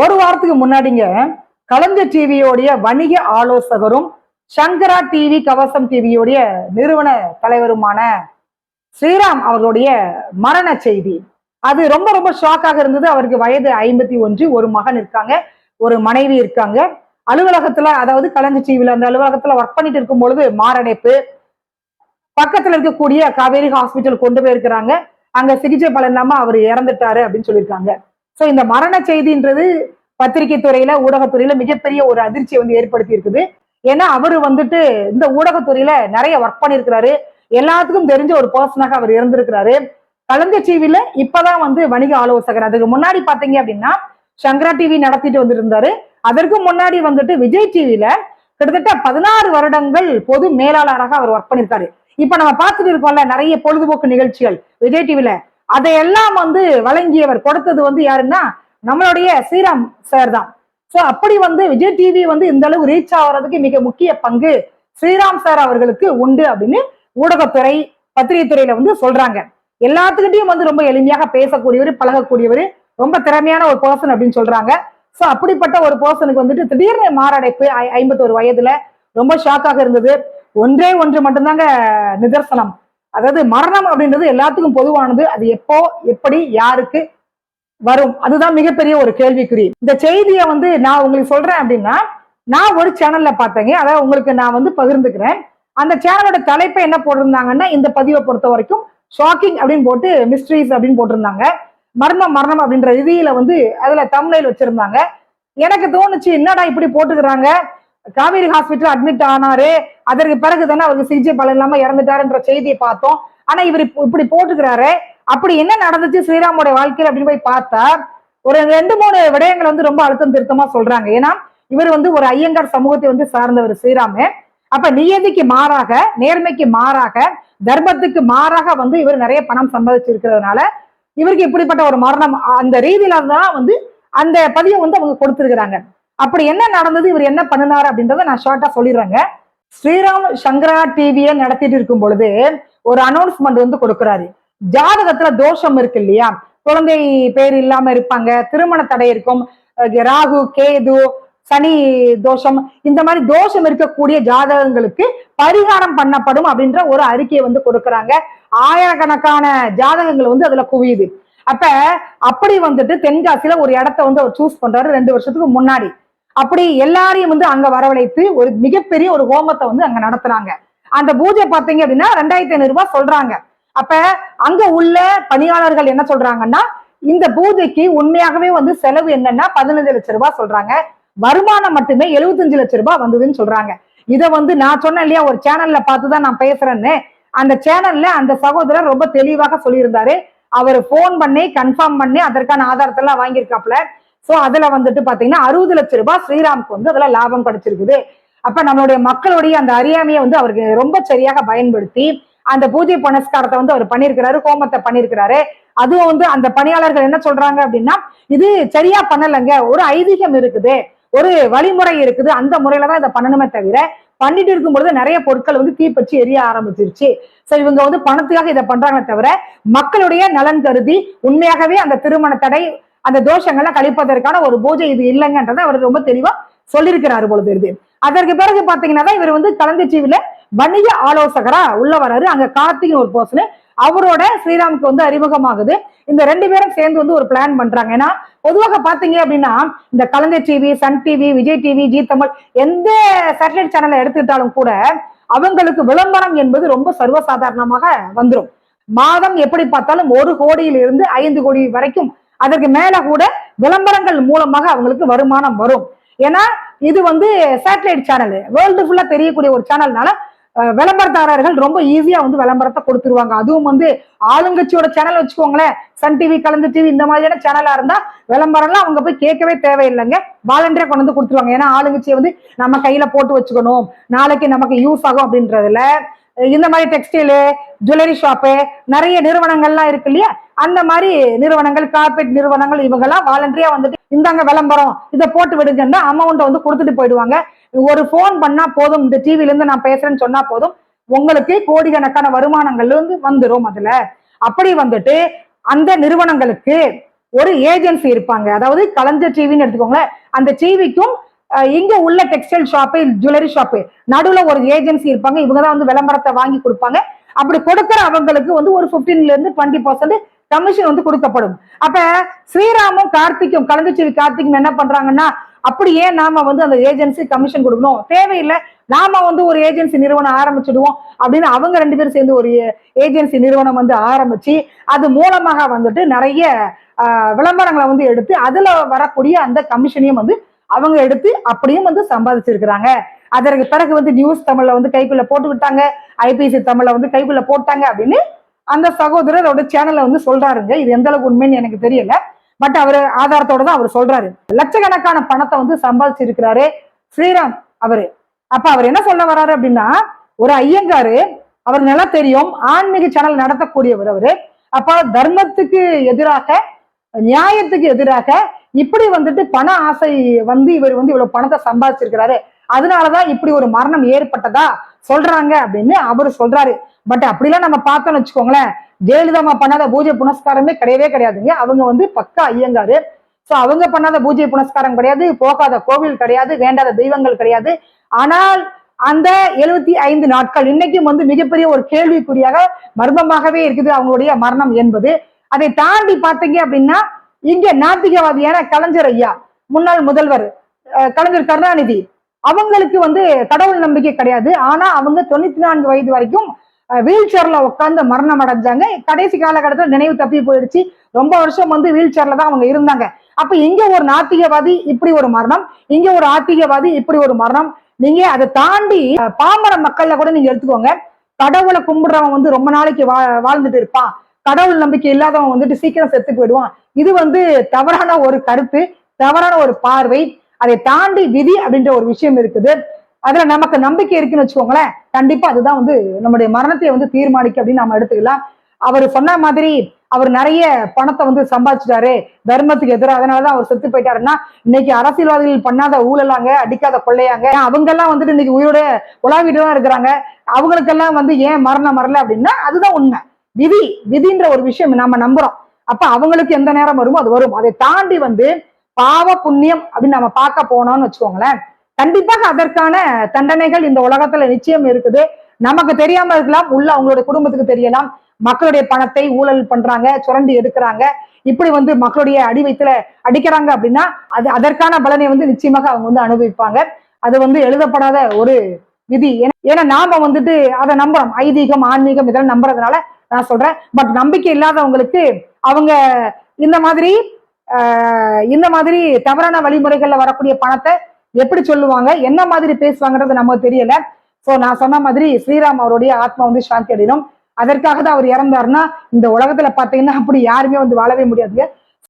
ஒரு வாரத்துக்கு முன்னாடிங்க கலைஞர் டிவியோடைய வணிக ஆலோசகரும் சங்கரா டிவி கவசம் டிவியோடைய நிறுவன தலைவருமான ஸ்ரீராம் அவர்களுடைய மரண செய்தி. அது ரொம்ப ரொம்ப ஷாக்காக இருந்தது. அவருக்கு வயது ஐம்பத்தி ஒன்று ஒரு மகன் இருக்காங்க ஒரு மனைவி இருக்காங்க. அலுவலகத்துல அதாவது கலைஞர் டிவியில அந்த அலுவலகத்துல ஒர்க் பண்ணிட்டு இருக்கும் பொழுது மாரடைப்பு. பக்கத்துல இருக்கக்கூடிய காவேரி ஹாஸ்பிட்டல் கொண்டு போயிருக்கிறாங்க. அங்க சிகிச்சை பலன் இல்லாம அவர் இறந்துட்டாரு அப்படின்னு சொல்லியிருக்காங்க. ஸோ இந்த மரண செய்தின்றது பத்திரிகை துறையில ஊடகத்துறையில மிகப்பெரிய ஒரு அதிர்ச்சியை வந்து ஏற்படுத்தி இருக்குது ஏன்னா அவரு வந்துட்டு இந்த ஊடகத்துறையில நிறைய ஒர்க் பண்ணியிருக்கிறாரு. எல்லாத்துக்கும் தெரிஞ்ச ஒரு பர்சனாக அவர் இருந்திருக்கிறாரு. கலைஞர் டிவில இப்பதான் வந்து வணிக ஆலோசகர். அதுக்கு முன்னாடி பாத்தீங்க அப்படின்னா சங்கரா டிவி நடத்திட்டு வந்துருந்தாரு. அதற்கு முன்னாடி வந்துட்டு விஜய் டிவில கிட்டத்தட்ட பதினாறு வருடங்கள் பொது மேலாளராக அவர் ஒர்க் பண்ணியிருக்காரு. இப்ப நம்ம பார்த்துட்டு இருக்கோம்ல நிறைய பொழுதுபோக்கு நிகழ்ச்சிகள் விஜய் டிவில அதையெல்லாம் வந்து வழங்கியவர் கொடுத்தது வந்து யாருன்னா நம்மளுடைய ஸ்ரீராம் சார் தான். சோ அப்படி வந்து விஜய் டிவி வந்து இந்த அளவு ரீச் ஆகுறதுக்கு மிக முக்கிய பங்கு ஸ்ரீராம் சார் அவர்களுக்கு உண்டு அப்படின்னு ஊடகத்துறை பத்திரிகை துறையில வந்து சொல்றாங்க. எல்லாத்துக்கிட்டையும் வந்து ரொம்ப எளிமையாக பேசக்கூடியவர் பழகக்கூடியவர் ரொம்ப திறமையான ஒரு பர்சன் அப்படின்னு சொல்றாங்க. சோ அப்படிப்பட்ட ஒரு பர்சனுக்கு வந்துட்டு திடீர்னு மாரடைப்பு ஐ- ஐம்பத்தோரு வயதுல ரொம்ப ஷாக்காக இருந்தது. ஒன்றே ஒன்று மட்டும்தாங்க நிதர்சனம். அதாவது மரணம் அப்படின்றது எல்லாத்துக்கும் பொதுவானது. அது எப்போ எப்படி யாருக்கு வரும்? அதுதான் மிகப்பெரிய ஒரு கேள்விக்குறி. இந்த செய்தியை வந்து நான் உங்களுக்கு சொல்றேன் அப்படின்னா நான் ஒரு சேனல்ல பார்த்தேங்க. அதாவது உங்களுக்கு நான் வந்து பகிர்ந்துக்கிறேன். அந்த சேனலோட தலைப்பை என்ன போட்டிருந்தாங்கன்னா இந்த பதிவை பொறுத்த வரைக்கும் ஷாக்கிங் அப்படின்னு போட்டு மிஸ்ட்ரீஸ் அப்படின்னு போட்டிருந்தாங்க. மர்மம் மரணம் அப்படின்ற ரீதியில வந்து அதுல தமிழில் வச்சிருந்தாங்க. எனக்கு தோணுச்சு என்னடா இப்படி போட்டுக்கிறாங்க? காவேரி ஹாஸ்பிட்டல் அட்மிட் ஆனாரு அதற்கு பிறகு தானே அவருக்கு சிகிச்சை பலன் இல்லாம இறந்துட்டாருன்ற செய்தியை பார்த்தோம். ஆனா இவர் இப்படி போட்டுக்கிறாரு அப்படி என்ன நடந்துச்சு ஸ்ரீராமோட வாழ்க்கையில் அப்படின்னு போய் பார்த்தா ஒரு ரெண்டு மூணு விடயங்கள் வந்து ரொம்ப அழுத்தம் திருத்தமா சொல்றாங்க. ஏன்னா இவர் வந்து ஒரு ஐயங்கார் சமூகத்தை வந்து சார்ந்தவர் ஸ்ரீராமு. அப்ப நியதிக்கு மாறாக நேர்மைக்கு மாறாக தர்மத்துக்கு மாறாக வந்து இவர் நிறைய பணம் சம்பாதிச்சிருக்கிறதுனால இவருக்கு இப்படிப்பட்ட ஒரு மரணம் அந்த ரீதியில தான் வந்து அந்த பதிவை வந்து அவங்க கொடுத்திருக்கிறாங்க. அப்படி என்ன நடந்தது இவர் என்ன பண்ணினாரு அப்படின்றத நான் ஷார்ட்டா சொல்லிடுறேங்க. ஸ்ரீராம் சங்கரா டிவியை நடத்திட்டு இருக்கும் பொழுது ஒரு அனௌன்ஸ்மெண்ட் வந்து கொடுக்குறாரு. ஜாதகத்துல தோஷம் இருக்கு இல்லையா? குழந்தை பேர் இல்லாம இருப்பாங்க திருமண தடை இருக்கும் ராகு கேது சனி தோஷம் இந்த மாதிரி தோஷம் இருக்கக்கூடிய ஜாதகங்களுக்கு பரிகாரம் பண்ணப்படும் அப்படின்ற ஒரு அறிக்கையை வந்து கொடுக்கறாங்க. ஆயிரக்கணக்கான ஜாதகங்கள் வந்து அதுல குவியுது. அப்ப அப்படி வந்துட்டு தென்காசியில ஒரு இடத்த வந்து அவர் சூஸ் பண்றாரு ரெண்டு வருஷத்துக்கு முன்னாடி. அப்படி எல்லாரையும் வந்து அங்க வரவழைத்து ஒரு மிகப்பெரிய ஒரு ஹோமத்தை வந்து அங்க நடத்துறாங்க. அந்த பூஜை பாத்தீங்க அப்படின்னா ரெண்டாயிரத்தி ஐநூறு ரூபாய் சொல்றாங்க. அப்ப அங்க உள்ள பணியாளர்கள் என்ன சொல்றாங்கன்னா இந்த பூஜைக்கு உண்மையாகவே வந்து செலவு என்னன்னா பதினஞ்சு லட்சம் ரூபாய் சொல்றாங்க. வருமானம் மட்டுமே 75 லட்சம் ரூபாய் வந்ததுன்னு சொல்றாங்க. இதை வந்து நான் சொன்னேன் இல்லையா ஒரு சேனல்ல பார்த்துதான் நான் பேசுறேன்னு. அந்த சேனல்ல அந்த சகோதரர் ரொம்ப தெளிவாக சொல்லியிருந்தாரு. அவர் ஃபோன் பண்ணி கன்ஃபார்ம் பண்ணி அதற்கான ஆதாரத்தெல்லாம் வாங்கியிருக்காப்ல சோ அதுல வந்துட்டு பாத்தீங்கன்னா அறுபது லட்சம் ரூபாய் ஸ்ரீராமுக்கு வந்து அதுல லாபம் கிடைச்சிருக்குது. அப்ப நம்மளுடைய மக்களுடைய அந்த அறியாமையை வந்து அவருக்கு ரொம்ப சரியாக பயன்படுத்தி அந்த பூஜை புனஸ்காரத்தை வந்து அவர் பண்ணியிருக்கிறாரு ஹோமத்தை பண்ணியிருக்கிறாரு அதுவும் வந்து அந்த பணியாளர்கள் என்ன சொல்றாங்க அப்படின்னா இது சரியா பண்ணலைங்க ஒரு ஐதீகம் இருக்குது ஒரு வழிமுறை இருக்குது அந்த முறையில தான் இதை பண்ணணுமே தவிர பண்ணிட்டு இருக்கும்பொழுது நிறைய பொருட்கள் வந்து தீப்பற்றி எரிய ஆரம்பிச்சிருச்சு. சரி இவங்க வந்து பணத்துக்காக இதை பண்றாங்களே தவிர மக்களுடைய நலன் கருதி உண்மையாகவே அந்த திருமண தடை அந்த தோஷங்கள்லாம் கழிப்பதற்கான ஒரு பூஜை இது இல்லைங்கன்றதை அவர் ரொம்ப தெளிவா சொல்லியிருக்கிறாரு போல தெரியுது அதற்கு பிறகு பாத்தீங்கன்னா தான் இவர் வந்து கலந்துச்சீவில வணிக ஆலோசகரா உள்ள வராரு. அங்க கார்த்திகன் ஒரு பர்சனு அவரோட ஸ்ரீராமுக்கு வந்து அறிமுகமாகுது. இந்த ரெண்டு பேரும் சேர்ந்து வந்து ஒரு பிளான் பண்றாங்க. ஏன்னா பொதுவாக பாத்தீங்க அப்படின்னா இந்த Kalaignar TV Sun TV Vijay TV Zee Tamil எந்த சேட்டலைட் சேனலை எடுத்துக்கிட்டாலும் கூட அவங்களுக்கு விளம்பரம் என்பது ரொம்ப சர்வசாதாரணமாக வந்துரும். மாதம் எப்படி பார்த்தாலும் ஒரு கோடியில் இருந்து ஐந்து கோடி வரைக்கும் அதற்கு மேல கூட விளம்பரங்கள் மூலமாக அவங்களுக்கு வருமானம் வரும். ஏன்னா இது வந்து சேட்டலைட் சேனல் வேர்ல்டு ஃபுல்லா தெரியக்கூடிய ஒரு சேனல்னால விளம்பரதாரர்கள் ரொம்ப ஈஸியா வந்து விளம்பரத்தை கொடுத்துருவாங்க. அதுவும் வந்து ஆளுங்கட்சியோட சேனல் வச்சுக்கோங்களேன். சன் டிவி கலந்து டிவி இந்த மாதிரியான சேனலா இருந்தா விளம்பரம்லாம் அவங்க போய் கேட்கவே தேவையில்லைங்க. வாலண்டியா கொண்டு வந்து கொடுத்துருவாங்க. ஏன்னா ஆளுங்கட்சியை வந்து நம்ம கையில போட்டு வச்சுக்கணும். நாளைக்கு நமக்கு யூஸ் ஆகும் அப்படின்றதுல. இந்த மாதிரி டெக்ஸ்டைலு ஜுவல்லரி ஷாப்பு நிறைய நிறுவனங்கள்லாம் இருக்கு இல்லையா? அந்த மாதிரி நிறுவனங்கள் கார்பரேட் நிறுவனங்கள் இவங்கெல்லாம் வாலண்டரியா வந்துட்டு இந்தாங்க விளம்பரம் இதை போட்டு விடுங்கன்னா அமௌண்ட்டை வந்து கொடுத்துட்டு போயிடுவாங்க. ஒரு ஃபோன் பண்ணா போதும் இந்த டிவில இருந்து நான் பேசுறேன்னு சொன்னா போதும் உங்களுக்கு கோடிக்கணக்கான வருமானங்கள் வந்து வந்துடும் அதுல. அப்படி வந்துட்டு அந்த நிறுவனங்களுக்கு ஒரு ஏஜென்சி இருப்பாங்க. அதாவது கலைஞர் டிவின்னு எடுத்துக்கோங்களேன். அந்த டிவிக்கும் இங்க உள்ள டெக்ஸ்டைல் ஷாப்பு ஜுவல்லரி ஷாப்பு நடுவுல ஒரு ஏஜென்சி இருப்பாங்க. இவங்க தான் வந்து விளம்பரத்தை வாங்கி கொடுப்பாங்க. அப்படி கொடுக்குற அவங்களுக்கு வந்து ஒரு ஃபிஃப்டீன்ல இருந்து டுவெண்ட்டி பர்சன்ட் கமிஷன் வந்து கொடுக்கப்படும். அப்ப ஸ்ரீராமும் கார்த்திக்கும் கலைஞர் கார்த்திக்கும் என்ன பண்றாங்கன்னா அப்படியே நாம வந்து அந்த ஏஜென்சி கமிஷன் கொடுக்கணும். தேவையில்லை நாம வந்து ஒரு ஏஜென்சி நிறுவனம் ஆரம்பிச்சிடுவோம் அப்படின்னு அவங்க ரெண்டு பேரும் சேர்ந்து ஒரு ஏஜென்சி நிறுவனம் வந்து ஆரம்பிச்சு அது மூலமாக வந்துட்டு நிறைய விளம்பரங்களை வந்து எடுத்து அதுல வரக்கூடிய அந்த கமிஷனையும் வந்து அவங்க எடுத்து அப்படியும் வந்து சம்பாதிச்சிருக்கிறாங்க. அதற்கு பிறகு வந்து நியூஸ் தமிழ்ல வந்து கைக்குள்ள போட்டு விட்டாங்க ஐபிசி தமிழ்ல வந்து கைக்குள்ள போட்டாங்க அப்படின்னு அந்த சகோதரர் அவரோட சேனல்ல வந்து சொல்றாருங்க. இது எந்த அளவுக்கு உண்மைன்னு எனக்கு தெரியல. பட் அவர் ஆதாரத்தோட தான் அவர் சொல்றாரு. லட்சக்கணக்கான பணத்தை வந்து சம்பாதிச்சிருக்கிறாரு ஸ்ரீராம் அவரு. அப்ப அவர் என்ன சொல்ல வர்றாரு அப்படின்னா ஒரு ஐயங்காரு அவர் நல்லா தெரியும் ஆன்மீக சேனல் நடத்தக்கூடியவர் அவரு. அப்ப தர்மத்துக்கு எதிராக நியாயத்துக்கு எதிராக இப்படி வந்துட்டு பண ஆசை வந்து இவர் வந்து இவ்வளவு பணத்தை சம்பாதிச்சிருக்கிறாரு. அதனாலதான் இப்படி ஒரு மரணம் ஏற்பட்டதா சொல்றாங்க அப்படின்னு அவர் சொல்றாரு. பட் அப்படிலாம் நம்ம பார்த்தோம்னு வச்சுக்கோங்களேன் ஜெயலலிதா பண்ணாத பூஜை புனஸ்காரமே கிடையவே கிடையாதுங்க. அவங்க வந்து பக்கா ஐயங்காரு. சோ அவங்க பண்ணாத பூஜை புனஸ்காரம் கிடையாது போகாத கோவில் கிடையாது வேண்டாத தெய்வங்கள் கிடையாது. ஆனால் அந்த எழுபத்தி ஐந்து நாட்கள் இன்னைக்கும் வந்து மிகப்பெரிய ஒரு கேள்விக்குறியாக மர்மமாகவே இருக்குது அவங்களுடைய மரணம் என்பது. அதை தாண்டி பார்த்தீங்க அப்படின்னா இங்க நாத்திகவாதியான கலைஞர் ஐயா முன்னாள் முதல்வர் கலைஞர் கருணாநிதி அவங்களுக்கு வந்து கடவுள் நம்பிக்கை கிடையாது. ஆனா அவங்க தொண்ணூத்தி நான்கு வயது வரைக்கும் வீல் சேர்ல உட்காந்து மரணம் அடைஞ்சாங்க. கடைசி காலகட்டத்தில் நினைவு தப்பி போயிடுச்சு. ரொம்ப வருஷம் வந்து வீல் சேர்ல தான் அவங்க இருந்தாங்க. அப்ப இங்க ஒரு நாத்திகவாதி இப்படி ஒரு மரணம். இங்க ஒரு ஆத்திகவாதி இப்படி ஒரு மரணம். நீங்க அதை தாண்டி பாமர மக்கள்ல கூட நீங்க எடுத்துக்கோங்க. கடவுளை கும்பிடுறவன் வந்து ரொம்ப நாளைக்கு வா வாழ்ந்துட்டு இருப்பான். கடவுள் நம்பிக்கை இல்லாதவன் வந்துட்டு சீக்கிரம் செத்து போயிடுவான். இது வந்து தவறான ஒரு கருத்து தவறான ஒரு பார்வை. அதை தாண்டி விதி அப்படின்ற ஒரு விஷயம் இருக்குது. அதுல நமக்கு நம்பிக்கை இருக்குன்னு வச்சுக்கோங்களேன். கண்டிப்பா அதுதான் வந்து நம்முடைய மரணத்தை வந்து தீர்மானிக்க அப்படின்னு நம்ம எடுத்துக்கலாம். அவர் சொன்ன மாதிரி அவர் நிறைய பணத்தை வந்து சம்பாதிச்சிட்டாரு. தர்மத்துக்கு எதிராக அதனாலதான் அவர் செத்து போயிட்டாருன்னா இன்னைக்கு அரசியல்வாதிகள் பண்ணாத ஊழலாங்க அடிக்காத கொள்ளையாங்க. அவங்க எல்லாம் வந்துட்டு இன்னைக்கு உயிரோட உலாவிட்டு தான் இருக்கிறாங்க. அவங்களுக்கெல்லாம் வந்து ஏன் மரணம் மரல அப்படின்னா அதுதான் உண்மை. விதி விதின்ற ஒரு விஷயம் நம்ம நம்புறோம். அப்ப அவங்களுக்கு எந்த நேரம் வருமோ? அது வரும். அதை தாண்டி வந்து பாவ புண்ணியம் அப்படின்னு நம்ம பார்க்க போனோம்னு வச்சுக்கோங்களேன். கண்டிப்பாக அதற்கான தண்டனைகள் இந்த உலகத்துல நிச்சயம் இருக்குது. நமக்கு தெரியாம இருக்கலாம் உள்ள அவங்களுடைய குடும்பத்துக்கு தெரியலாம். மக்களுடைய பணத்தை ஊழல் பண்றாங்க சுரண்டி எடுக்கிறாங்க. இப்படி வந்து மக்களுடைய அடி வயிற்றுல அடிக்கிறாங்க அப்படின்னா அது அதற்கான பலனை வந்து நிச்சயமாக அவங்க வந்து அனுபவிப்பாங்க. அது வந்து எழுதப்படாத ஒரு விதி. ஏன்னா- ஏன்னா நாம வந்துட்டு அதை நம்புறோம். ஐதீகம் ஆன்மீகம் இதெல்லாம் நம்புறதுனால நான் சொல்றேன். பட் நம்பிக்கை இல்லாதவங்களுக்கு அவங்க இந்த மாதிரி இந்த மாதிரி தவறான வழிமுறைகள்ல வரக்கூடிய பணத்தை எப்படி சொல்லுவாங்க என்ன மாதிரி பேசுவாங்கன்றது நமக்கு தெரியல. சோ நான் சொன்ன மாதிரி ஸ்ரீராம் அவருடைய ஆத்மா வந்து சாந்தி அடையணும். அதற்காக தான் அவர் இறந்தாருன்னா இந்த உலகத்துல பாத்தீங்கன்னா அப்படி யாருமே வந்து வாழவே முடியாதுங்க.